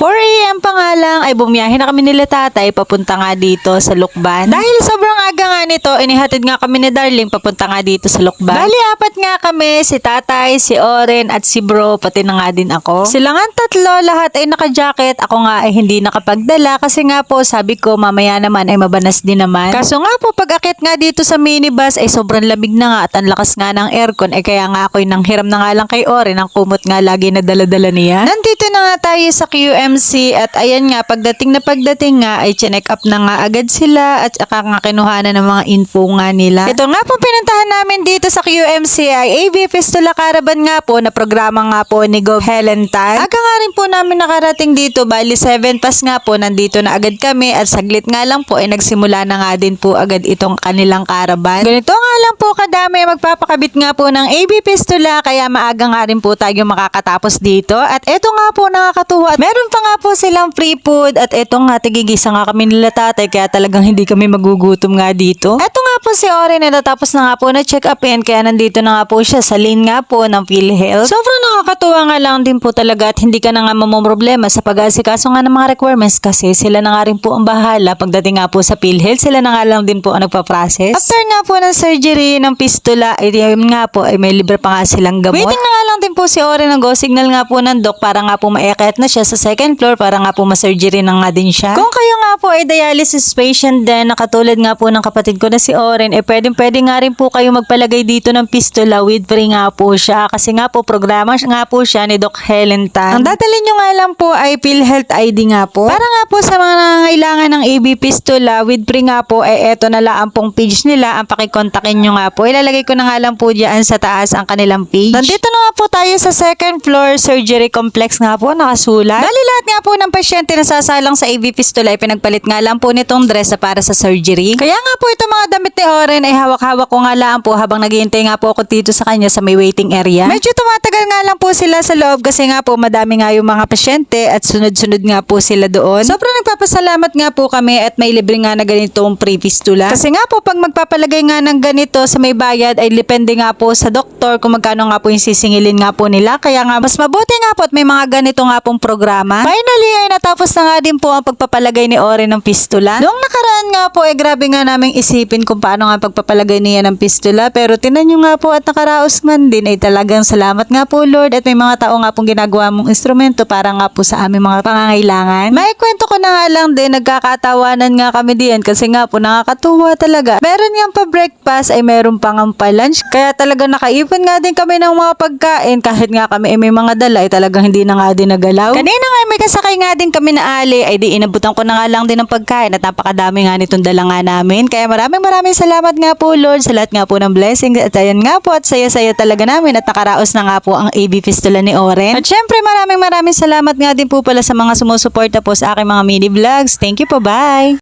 For 4am pa nga lang ay bumiyahe na kami nila tatay papunta nga dito sa Lukban. Dahil sobrang aga nga nito, inihatid nga kami ni Darling papunta nga dito sa Lukban. Bali, apat nga kami, si tatay, si Oren at si bro, pati na nga din ako. Sila nga tatlo, lahat ay naka-jacket. Ako nga ay hindi nakapagdala kasi nga po sabi ko mamaya naman ay mabanas din naman. Kaso nga po pag akit nga dito sa minibus ay sobrang lamig na nga at ang lakas nga ng aircon ay kaya nga ako'y nanghiram na nga lang kay Oren ang kumot nga lagi na daladala niya. Nandito na nga tayo sa QMC at ayan nga pagdating na pagdating nga ay check up na nga agad sila at saka nga kinuha na ng mga info nga nila. Ito nga po pinuntahan namin dito sa QMC ay AB Fistula Caravan nga po na programa nga po ni Gov Helen Tan. Aga nga rin po namin nakarating dito bali 7 pas nga po nandito na agad kami at saglit nga lang po ay nagsimula na nga din po agad itong kanilang caravan. Ganito nga lang po kadami magpapakabit nga po ng AB Fistula kaya maaga nga rin po tayo makakatapos dito at eto nga po nakakatuwa at meron pa nga po silang free food at eto nga tigigisa nga kami nila tatay kaya talagang hindi kami magugutom nga dito. Eto nga po si Oren na natapos na nga po na check up yan kaya nandito na nga po siya sa lane nga po ng PhilHealth. Sobrang nakakatuwa nga lang din po talaga at hindi ka na nga mamomroblema sa pag-asikaso nga ng mga requirements kasi sila na nga rin po ang bahala pagdating nga po sa PhilHealth sila na nga lang din po ang nagpa-process. After nga po ng surgery ng fistula ay nga po ay may libre pa nga silang gamot. Waiting na nga lang din po si Oren ng go signal nga po ng doc para nga po maiakit na siya sa second floor para nga po ma-surgery na nga din siya. Kung kayo nga po ay dialysis patient din na katulad nga po ng kapatid ko na si Oren, eh pwedeng pwede nga rin po kayo magpalagay dito ng fistula with free nga po siya kasi nga po programa nga po siya ni Doc Helen Tan. Ang dadalhin nyo nga lang po ay PhilHealth ID nga po. Para nga po sa mga nangangailangan ng AB fistula with free nga po, eh eto na lang pong page nila, ang pakikontakin nyo nga po. Ilalagay ko na nga lang po dyan sa taas ang kanilang page. Nandito na nga po tayo sa second floor surgery complex nga po, nakasulat. Bali lahat nga po ng pasyente na sasalang sa AB fistula ay pinagpalit nga lang po nitong dress para sa surgery. Kaya nga po itong mga damit ni Oren ay hawak-hawak ko nga lang po habang naghihintay nga po ako dito sa kanya sa may waiting area. Medyo tumatagal nga lang po sila sa loob kasi nga po madami nga yung mga pasyente at sunod-sunod nga po sila doon. Sobrang nagpapasalamat nga po kami at may libre nga na ganitong pre-fistula. Kasi nga po pag magpapalagay nga ng ganito sa may bayad ay depende nga po sa doktor kung magkano nga po yung sisingilin nga po nila. Kaya nga mas mabuti nga po at may mga ganito nga pong programa. Finally ay natapos na nga din po ang pagpapalagay ni Oren ng fistula. Noong nakaraan nga po ay grabe nga naming isipin kung paano nga pagpapalagay niya ng fistula pero tinan nyo nga po at nakaraos man din ay talagang salamat nga po Lord at may mga tao nga pong ginagawa mong instrumento para nga po sa aming mga pangangailangan. May kwento ko na nga lang din nagkakatawanan nga kami diyan kasi nga po nakakatuwa talaga. Meron nga pa breakfast ay meron pa nga pa lunch kaya talaga nakaipon nga din kami ng mga pagkain kahit nga kami ay may mga dala ay talagang hindi na nga din nagalaw. Kanina nga may kasakay nga din kami na ali ay di inabutan ko na nga lang din ng pagkain at napakadami nga nitong dala nga namin. Kaya maraming maraming salamat nga po Lord sa lahat nga po ng blessings at ayan nga po at saya-saya talaga namin at nakaraos na nga po ang AB Fistula ni Oren. At syempre maraming maraming salamat nga din po pala sa mga sumusuporta po sa aking mga mini vlogs. Thank you po, bye!